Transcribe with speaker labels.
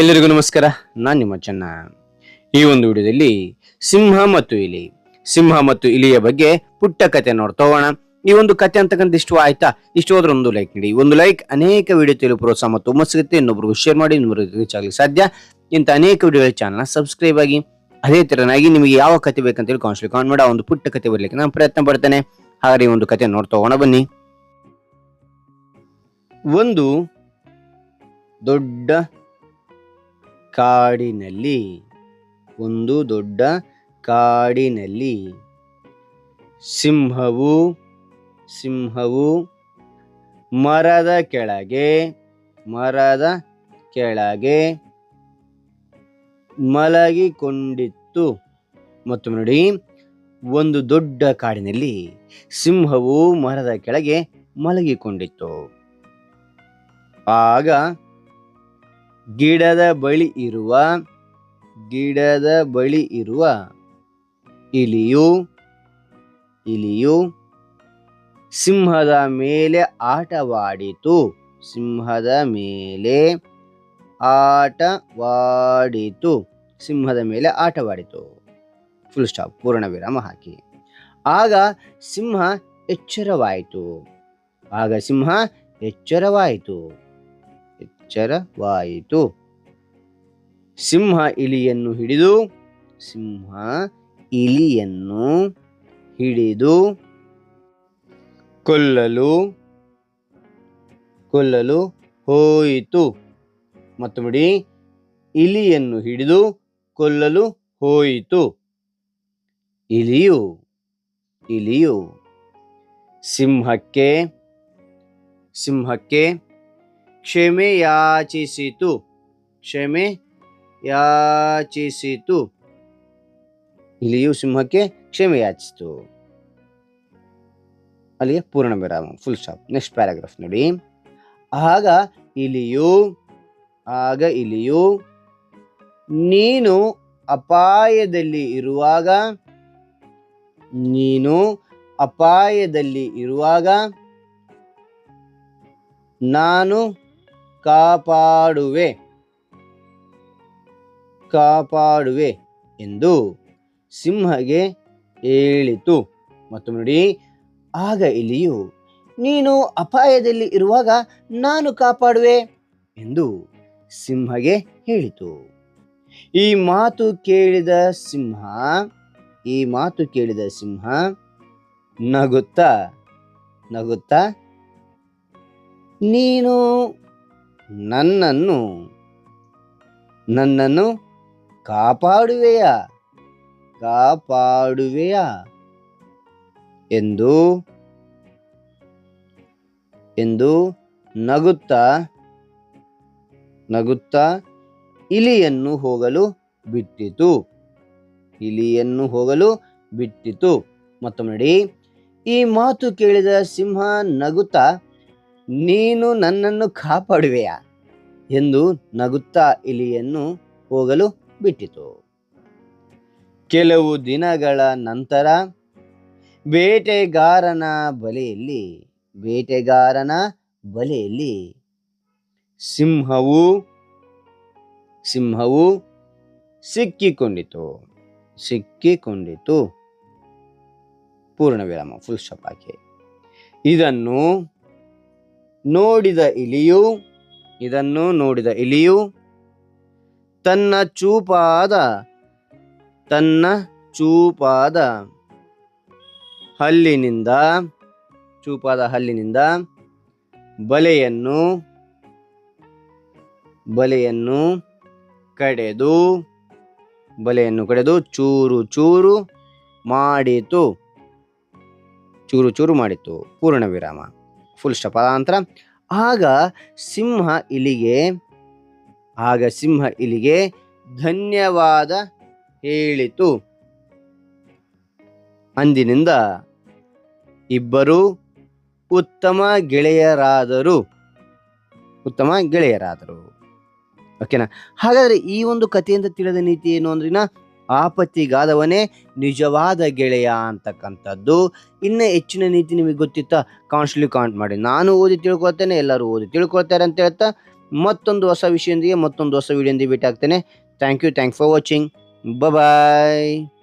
Speaker 1: ಎಲ್ಲರಿಗೂ ನಮಸ್ಕಾರ. ನಾನು ನಿಮ್ಮ ಚೆನ್ನ. ಈ ಒಂದು ವಿಡಿಯೋದಲ್ಲಿ ಸಿಂಹ ಮತ್ತು ಇಲಿ. ಸಿಂಹ ಮತ್ತು ಇಲಿಯ ಬಗ್ಗೆ ಪುಟ್ಟ ಕತೆ ನೋಡ್ತಾ ಹೋಗೋಣ. ಈ ಒಂದು ಕತೆ ಅಂತಕ್ಕಂಥ ಇಷ್ಟು ಆಯ್ತಾ? ಇಷ್ಟು ಹೋದ್ರೆ ಒಂದು ಲೈಕ್ ನೀಡಿ ಒಂದು ಲೈಕ್ ಅನೇಕ ವಿಡಿಯೋ ತಿಳಿಯಲು ಪ್ರೋತ್ಸಾಹ ಮತ್ತು ಸಿಗುತ್ತೆ. ಇನ್ನೊಬ್ರಿಗೂ ಶೇರ್ ಮಾಡಿ ಇನ್ನೊಬ್ರಿಗೆ ರೀಚ್ ಸಾಧ್ಯ. ಇಂಥ ಅನೇಕ ವಿಡಿಯೋಗಳ ಚಾನಲ್ ಸಬ್ಸ್ಕ್ರೈಬ್ ಆಗಿ, ಅದೇ ತರನಾಗಿ ನಿಮಗೆ ಯಾವ ಕತೆ ಬೇಕಂತೇಳಿ ಕಾನ್ಸ್ಲಿ ಕಾನ್ ಮಾಡಿ ಒಂದು ಪುಟ್ಟ ಕತೆ ಬರ್ಲಿಕ್ಕೆ ನಾನು ಪ್ರಯತ್ನ ಪಡ್ತೇನೆ. ಹಾಗಾದ್ರೆ ಒಂದು ಕತೆ ನೋಡ್ತಾ ಹೋಗೋಣ, ಬನ್ನಿ. ಒಂದು ದೊಡ್ಡ ಕಾಡಿನಲ್ಲಿ, ಒಂದು ದೊಡ್ಡ ಕಾಡಿನಲ್ಲಿ ಸಿಂಹವು ಸಿಂಹವು ಮರದ ಕೆಳಗೆ ಮರದ ಕೆಳಗೆ ಮಲಗಿಕೊಂಡಿತ್ತು. ಮತ್ತು ನೋಡಿ, ಒಂದು ದೊಡ್ಡ ಕಾಡಿನಲ್ಲಿ ಸಿಂಹವು ಮರದ ಕೆಳಗೆ ಮಲಗಿಕೊಂಡಿತ್ತು. ಆಗ ಗಿಡದ ಬಳಿ ಇರುವ, ಗಿಡದ ಬಳಿ ಇರುವ ಇಲಿಯು ಇಲಿಯು ಸಿಂಹದ ಮೇಲೆ ಆಟವಾಡಿತು. ಸಿಂಹದ ಮೇಲೆ ಆಟವಾಡಿತು. ಸಿಂಹದ ಮೇಲೆ ಆಟವಾಡಿತು. ಫುಲ್ ಸ್ಟಾಪ್ ಪೂರ್ಣ ವಿರಾಮ ಹಾಕಿ. ಆಗ ಸಿಂಹ ಎಚ್ಚರವಾಯಿತು. ಆಗ ಸಿಂಹ ಎಚ್ಚರವಾಯಿತು. ಎಚ್ಚರವಾಯಿತು ಸಿಂಹ ಇಲಿಯನ್ನು ಹಿಡಿದು, ಸಿಂಹ ಇಲಿಯನ್ನು ಹಿಡಿದು ಕೊಲ್ಲಲು ಕೊಲ್ಲಲು ಹೋಯಿತು. ಮತ್ತು ಬಿಡಿ ಇಲಿಯನ್ನು ಹಿಡಿದು ಕೊಲ್ಲಲು ಹೋಯಿತು. ಇಲಿಯು ಇಲಿಯು, ಸಿಂಹಕ್ಕೆ ಸಿಂಹಕ್ಕೆ ಕ್ಷಮೆ ಯಾಚಿಸಿತು. ಕ್ಷಮೆ ಯಾಚಿಸಿತು. ಇಲಿಯು ಸಿಂಹಕ್ಕೆ ಕ್ಷಮೆ ಯಾಚಿಸಿತು. ಅಲ್ಲಿಗೆ ಪೂರ್ಣ ವಿರಾಮ ಫುಲ್ ಸ್ಟಾಪ್ ನೆಕ್ಸ್ಟ್ ಪ್ಯಾರಾಗ್ರಾಫ್ ನೋಡಿ. ಆಗ ಇಲಿಯು ಆಗ ಇಲಿಯು ನೀನು ಅಪಾಯದಲ್ಲಿ ಇರುವಾಗ, ನೀನು ಅಪಾಯದಲ್ಲಿ ಇರುವಾಗ, ನಾನು ಕಾಪಾಡುವೆ. ಕಾಪಾಡುವೆ ಎಂದು ಸಿಂಹಗೆ ಹೇಳಿತು. ಮತ್ತು ನೋಡಿ, ಆಗ ಇಲಿಯು ನೀನು ಅಪಾಯದಲ್ಲಿ ಇರುವಾಗ ನಾನು ಕಾಪಾಡುವೆ ಎಂದು ಸಿಂಹಗೆ ಹೇಳಿತು. ಈ ಮಾತು ಕೇಳಿದ ಸಿಂಹ, ಈ ಮಾತು ಕೇಳಿದ ಸಿಂಹ ನಗುತ್ತಾ ನಗುತ್ತಾ, ನೀನು ನನ್ನನ್ನು ನನ್ನನ್ನು ಕಾಪಾಡುವೆಯಾ ಕಾಪಾಡುವೆಯಾ ಎಂದು ಎಂದು ನಗುತ್ತಾ ನಗುತ್ತಾ ಇಲಿಯನ್ನು ಹೋಗಲು ಬಿಟ್ಟಿತು. ಇಲಿಯನ್ನು ಹೋಗಲು ಬಿಟ್ಟಿತು. ಮತ್ತೊಮ್ಮೆ ನೋಡಿ, ಈ ಮಾತು ಕೇಳಿದ ಸಿಂಹ ನಗುತ್ತಾ ನೀನು ನನ್ನನ್ನು ಕಾಪಾಡುವೆಯ ಎಂದು ನಗುತ್ತಾ ಇಲಿಯನ್ನು ಹೋಗಲು ಬಿಟ್ಟಿತು. ಕೆಲವು ದಿನಗಳ ನಂತರ ಬೇಟೆಗಾರನ ಬಲೆಯಲ್ಲಿ ಬೇಟೆಗಾರನ ಬಲೆಯಲ್ಲಿ ಸಿಂಹವು ಸಿಂಹವು ಸಿಕ್ಕಿಕೊಂಡಿತು ಸಿಕ್ಕಿಕೊಂಡಿತು. ಪೂರ್ಣ ವಿರಾಮ ಫುಲ್ ಸ್ಟಾಪ್ ಹಾಕಿ ಇದನ್ನು ನೋಡಿದ ಇಲಿಯು, ಇದನ್ನು ನೋಡಿದ ಇಲಿಯು, ತನ್ನ ಚೂಪಾದ ತನ್ನ ಚೂಪಾದ ಹಲ್ಲಿನಿಂದ ಚೂಪಾದ ಹಲ್ಲಿನಿಂದ ಬಲೆಯನ್ನು ಬಲೆಯನ್ನು ಕಡೆದು ಬಲೆಯನ್ನು ಕಡೆದು ಚೂರು ಚೂರು ಮಾಡಿತು. ಚೂರು ಚೂರು ಮಾಡಿತು. ಪೂರ್ಣ ವಿರಾಮ. ಫುಲ್ ಸ್ಟಾಪ್ ಆದ ನಂತರ, ಆಗ ಸಿಂಹ ಇಲಿಗೆ, ಆಗ ಸಿಂಹ ಇಲಿಗೆ ಧನ್ಯವಾದ ಹೇಳಿತು. ಅಂದಿನಿಂದ ಇಬ್ಬರು ಉತ್ತಮ ಗೆಳೆಯರಾದರು. ಉತ್ತಮ ಗೆಳೆಯರಾದರು. ಓಕೆನಾ ಹಾಗಾದ್ರೆ ಈ ಒಂದು ಕಥೆಯಿಂದ ತಿಳಿದ ನೀತಿ ಏನು ಅಂದ್ರಿನ? ಆಪತ್ತಿಗಾದವನೇ ನಿಜವಾದ ಗೆಳೆಯ ಅಂತಕ್ಕಂಥದ್ದು. ಇನ್ನು ಹೆಚ್ಚಿನ ನೀತಿ ನಿಮಗೆ ಗೊತ್ತಿತ್ತಾ? ಕಾನ್ಸ್ಟ್ಲಿ ಕಾಂಟ್ ಮಾಡಿ. ನಾನು ಓದಿ ತಿಳ್ಕೊಳ್ತೇನೆ, ಎಲ್ಲರೂ ಓದಿ ತಿಳ್ಕೊಳ್ತಾರೆ ಅಂತ ಹೇಳ್ತಾ, ಮತ್ತೊಂದು ಹೊಸ ವಿಷಯದೊಂದಿಗೆ ಮತ್ತೊಂದು ಹೊಸ ವಿಡಿಯೋದೊಂದಿಗೆ ಭೇಟಿ ಆಗ್ತೇನೆ. Thank you thank for watching bye